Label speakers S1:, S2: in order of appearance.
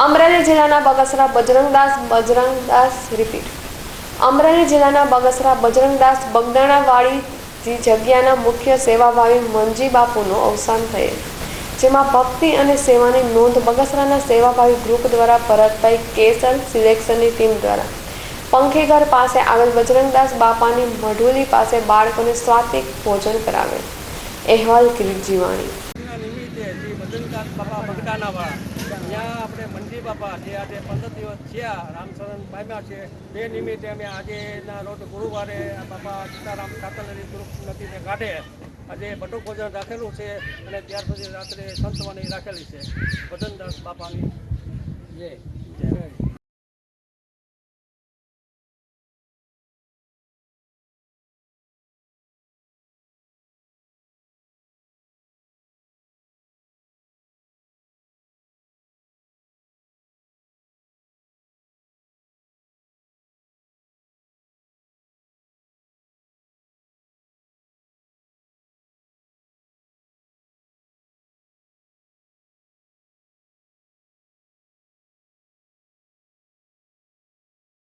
S1: અમરેલી જિલ્લાના બગસરા બજરંગદાસ બજરંગદાસ રિપીટ. અમરેલી જિલ્લાના બગસરા બજરંગદાસ બગદાણાવાળી જગ્યાના મુખ્ય સેવાભાવી મંજી બાપુનું અવસાન થયેલ. જેમાં ભક્તિ અને સેવાની નોંધ બગસરાના સેવાભાવી ગ્રુપ દ્વારા ભરતભાઈ કેસર સિલેક્શનની ટીમ દ્વારા. પંખીઘર પાસે આવેલ બજરંગદાસ બાપાની મઢુલી પાસે બાળકોને સ્વાતિક ભોજન કરાવેલ. અહેવાલ કિરીટ જીવાણી.
S2: ના નિમિત્તે જે બદનદાસ બાપા ભટકાના વાળા. ત્યાં આપણે મંજી બાપા જે આજે પંદર દિવસ થયા, રામચરણ પામ્યા છે. તે નિમિત્તે અમે આજેના રોજ ગુરુવારે બાપા સીતારામ કાતલરી ગ્રુપ નદીને કાઢે આજે બટુક ભોજન રાખેલું છે અને ત્યાર પછી રાત્રે સંતવાણી રાખેલી છે. ભજનદાસ બાપાની. જય